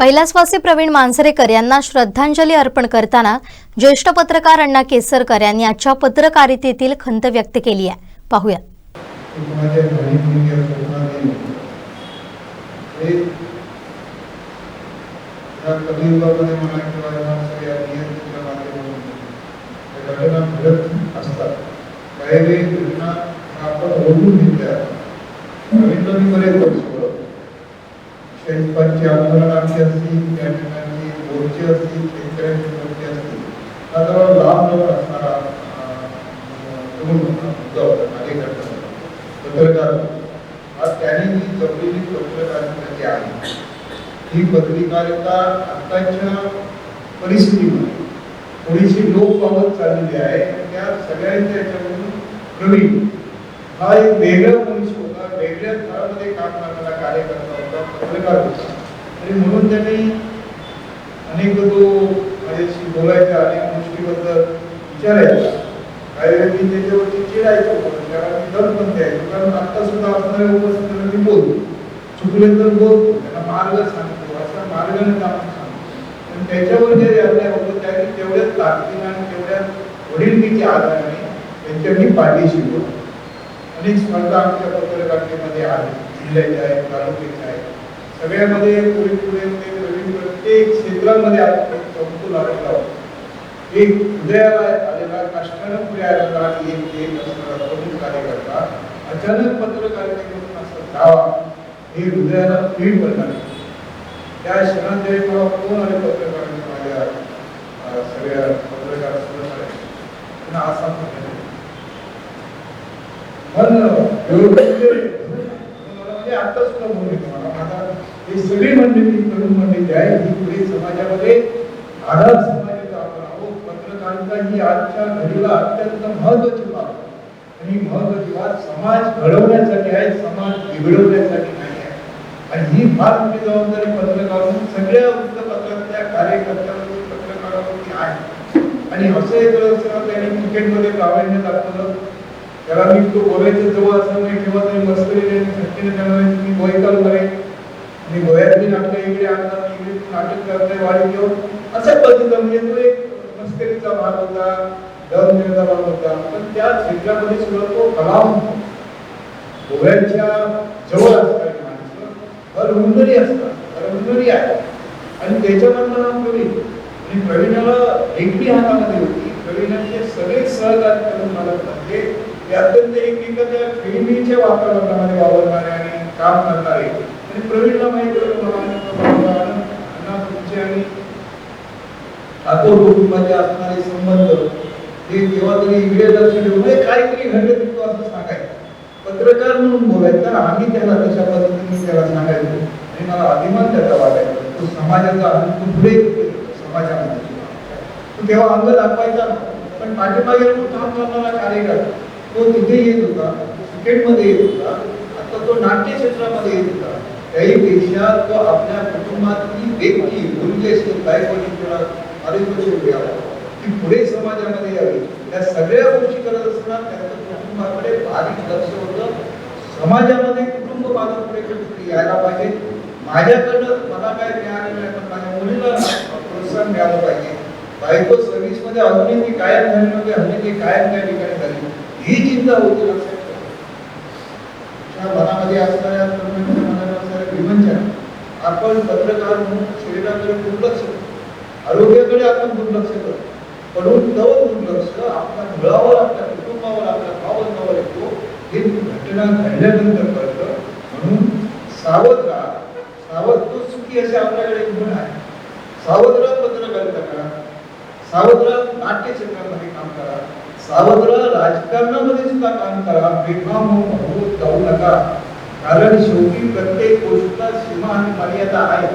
कैलासवासी प्रवीण मांजरेकर यांना श्रद्धांजली अर्पण करताना ज्येष्ठ पत्रकार अण्णा केसरकर यांनी आजच्या पत्रकारितेतील खंत व्यक्त केली आहे. पाहूया. शेतकऱ्यांची आंदोलनाची असतील त्या ठिकाणी मोर्चे असतील शेतकऱ्यांची मोर्चे असतील हा जवळ लांब जवळ असणारा अं, तरुण पत्रकार आज त्याने जी जपलेली पत्रकारिता जी आहे ही पत्रकारिता आताच्या परिस्थितीमध्ये थोडीशी लोक पावत चाललेली आहे. त्या सगळ्यांच्या याच्यामधून प्रवीण हा एक वेगळा मनुष्य होता वेगळ्या थरामध्ये काम करणारा कार्यकर्ता पत्रकार होता आणि म्हणून त्यांनी अनेक तो माझ्याशी बोलायच्या अनेक गोष्टीबद्दल विचारायचा काही वेळी मी त्याच्यावरती चिडायचो पण त्याला मी दर पण द्यायचो कारण आता सुद्धा असणाऱ्या उपस्थितीला मी बोलतो. चुकले तर बोलतो. त्यांना मार्ग सांगतो असा मार्गाने आपण सांगतो. पण त्याच्यावर जे अन्याय होतो त्याने तेवढ्याच ताकदीने आणि तेवढ्याच वडीलकीच्या आधाराने त्यांच्या मी पाठीशी होतो अनेक स्पर्धा आमच्या पत्रकारितेमध्ये आहेत. जिल्ह्याच्या आहेत तालुक्याच्या आहेत. सगळ्यामध्ये पुढे पुढे प्रत्येक क्षेत्रामध्ये आपण समतोल आलेला आहोत एक हृदयाला आलेला कष्टानं पुढे आलेला एक एक असणारा तरुण कार्यकर्ता अचानक पत्रकारितेमधून असा दावा हे हृदयाला फीड पडणार. त्या क्षणात जरी मला कोण आले पत्रकारांनी माझ्या सगळ्या पत्रकार सहकार्य त्यांना असा पण म्हणजे मला म्हणजे आता सुद्धा ही सगळी मंडळी तरुण मंडळी आहे ही पुढे समाजामध्ये आधार समाजाचा आपण आहोत. पत्रकारिता ही आजच्या घडीला अत्यंत महत्वाची बाब आणि महत्वाची बाब समाज घडवण्यासाठी आहे समाज बिघडवण्यासाठी नाही आहे. आणि ही फार मोठी जबाबदारी पत्रकार म्हणून सगळ्या वृत्तपत्रातल्या कार्यकर्त्यांवरती पत्रकारांवरती आहे. आणि असं एक असं त्यांनी क्रिकेटमध्ये प्रावीण्य दाखवलं. त्याला मी तो गोव्याच्या जवळ असं नाही केव्हा तरी मस्करी आणि थट्टीने त्याला मी गोयकाल करेन मी गोव्यात गोव्यातली नाटकं इकडे आणतात इकडे नाटक करताय वाढी घेऊन. अशा पद्धतीचा म्हणजे तो एक मस्करीचा भाग होता दम देण्याचा भाग होता. पण त्या क्षेत्रामध्ये सुद्धा तो कलाम गोव्याच्या जवळ असतात माणसं हरहुंदरी असतात हरहुंदरी आहे आणि त्याच्यामधलं नाव प्रवीण आणि प्रवीणाला एकटी हातामध्ये होती. प्रवीणाचे सगळे सहकार्य करून मला म्हणजे ते अत्यंत एकमेकांच्या फिल्मीच्या वातावरणामध्ये वावरणारे आणि काम करणारे. आणि प्रवीणला माहिती तुमचे आणि ठाकूर कुटुंबाचे असणारे संबंध ते जेव्हा तरी इकडे लक्ष देऊ नये काहीतरी घडलं तिथं असं सांगायचं. पत्रकार म्हणून बोलायचं आम्ही त्याला तशा पद्धतीने त्याला सांगायचो? आणि मला अभिमान त्याचा वाटायचा. तो समाजाचा आणि पुढे समाजामध्ये. तो तेव्हा अंग दाखवायचा. पण पाठीमागे काम करणारा कार्यकर्ता तो तिथे येत होता क्रिकेटमध्ये येत होता आता तो नाट्य क्षेत्रामध्ये येत होता. त्याहीपेक्षा तो आपल्या कुटुंबातली व्यक्ती मुलगी असेल बायकोनी किंवा पारितोषिक द्यावं ती पुढे समाजामध्ये यावी. या सगळ्या गोष्टी करत असताना त्याचं कुटुंबाकडे बारीक लक्ष होतं. समाजामध्ये कुटुंब कुठेतरी यायला पाहिजे? माझ्याकडनं मला काय मिळालं नाही, पण माझ्या मुलीला प्रोत्साहन मिळालं पाहिजे. बायको सर्व्हिस मध्ये अजूनही ती कायम झाली नव्हती ती कायम त्या ठिकाणी झाली. ही चिंता होती लक्षात मनामध्ये असणाऱ्या आपण पत्रकार म्हणून शरीराकडे दुर्लक्ष आरोग्याकडे आपण दुर्लक्ष करतो म्हणून तव दुर्लक्ष आपल्या मुळावर आपल्या कुटुंबावर आपल्या भावंदावर येतो. हे घटना घडल्यानंतर कळतं. म्हणून सावध राहा. सावध तो सुखी असे आपल्याकडे गुण आहे. सावध राहा पत्रकारिता करा. सावध राहा नाट्य क्षेत्रामध्ये काम करा. सावध राहा राजकारणामध्ये सुद्धा काम करा. बेफाम होऊन जाऊ नका. कारण शेवटी प्रत्येक गोष्टीला सीमा आणि मर्यादा आहे.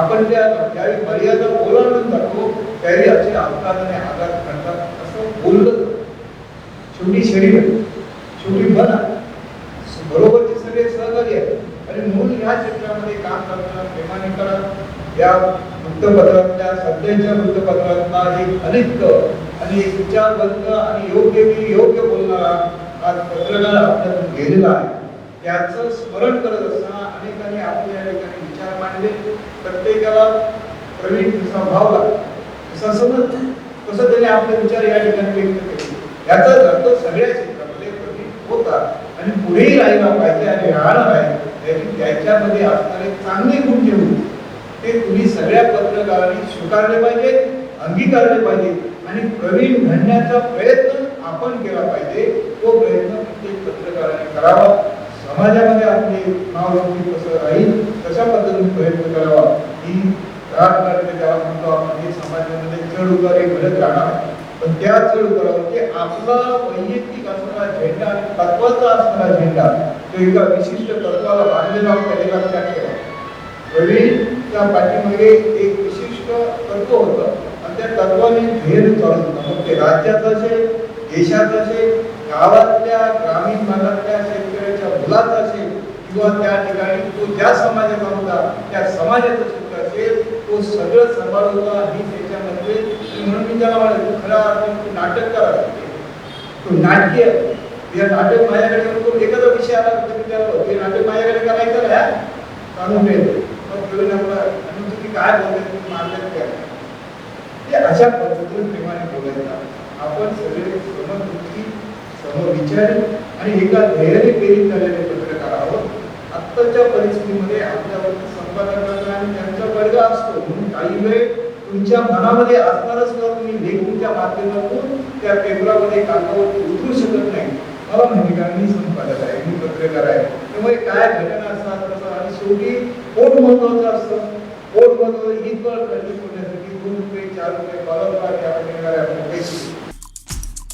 आपण त्या ज्यावेळी मर्यादा ओलांडून जातो हो, त्यावेळी असे आणि आघात करतात असं बोललं शेवटी शरीर शेवटी मन बरोबरचे सगळे सहकारी आहेत. आणि म्हणून ह्या क्षेत्रामध्ये काम करताना प्रेमाने करा या वृत्तपत्रातल्या सध्याच्या वृत्तपत्रातला एक अनेक आणि एक विचारवंत आणि योग्य मी योग्य बोलणारा आज पत्रकार आपल्यातून गेलेला आहे. याच स्मरण करत असताना अनेकांनी आपल्या या ठिकाणी विचार मांडले. प्रत्येकाला प्रवीण जसा भावला तसा समज तसं त्याने आपले विचार या ठिकाणी व्यक्त केले. याचा अर्थ सगळ्या क्षेत्रामध्ये प्रवीण होता आणि पुढेही राहिला पाहिजे आणि राहणार आहे त्याची त्याच्यामध्ये असणारे चांगले गुण जे होते ते तुम्ही सगळ्या पत्रकारांनी स्वीकारले पाहिजे अंगीकारले पाहिजे आणि प्रवीण घडण्याचा प्रयत्न आपण केला पाहिजे. तो प्रयत्न प्रत्येक पत्रकाराने करावा. समाजामध्ये आपली नाव रोखी कसं राहील तशा पद्धतीने प्रयत्न करावा ही राजकारण ज्याला म्हणतो आपण हे समाजामध्ये चढ उतारे घडत राहणार पण त्या चढ उतारावरती आपला वैयक्तिक असणारा झेंडा आणि तत्वाचा असणारा झेंडा तो एका विशिष्ट तत्वाला बांधलेला असतो हे लक्षात ठेवा प्रवीणच्या पाठीमागे एक विशिष्ट तत्व होतं. आणि त्या तत्वाने ध्येय चालत होतं. मग ते राज्यात असेल देशात असेल गावातल्या ग्रामीण भागातल्या शेतकऱ्याच्या मुलाचा असेल किंवा त्या ठिकाणी तो ज्या समाजाचा होता त्या समाजाचं सुख असेल तो सगळं सांभाळत होता आणि त्याच्यामध्ये म्हणून मी त्याला म्हणतो खरा अर्थाने तो नाटककार तो नाट्य या नाटक माझ्याकडे येऊन तो एखादा विषय आला तर मी त्याला हे नाटक माझ्याकडे करायचं ना सांगून ठेवतो मग प्रवीण आपला आणि तुम्ही काय बोलताय तुम्ही मार्गात काय ते अशा पद्धतीने प्रेमाने बोलायचा. आपण सगळे समजुती समविचारी आणि एका धैर्याने प्रेरित झालेले पत्रकार आहोत? आत्ताच्या परिस्थितीमध्ये आपल्यावर संपादकांचा आणि त्यांचा वर्ग असतो. म्हणून काही वेळ तुमच्या मनामध्ये असणारच ना तुम्ही लेखूच्या माध्यमातून त्या पेपरामध्ये कागदावर उतरू शकत नाही? मला माहिती कारण मी संपादक आहे मी पत्रकार आहे. त्यामुळे काय घटना असतात कसं आणि शेवटी पोट महत्वाचं असतं? पोट महत्वाचं ही पण खरेदी करण्यासाठी दोन रुपये चार रुपये डॉलर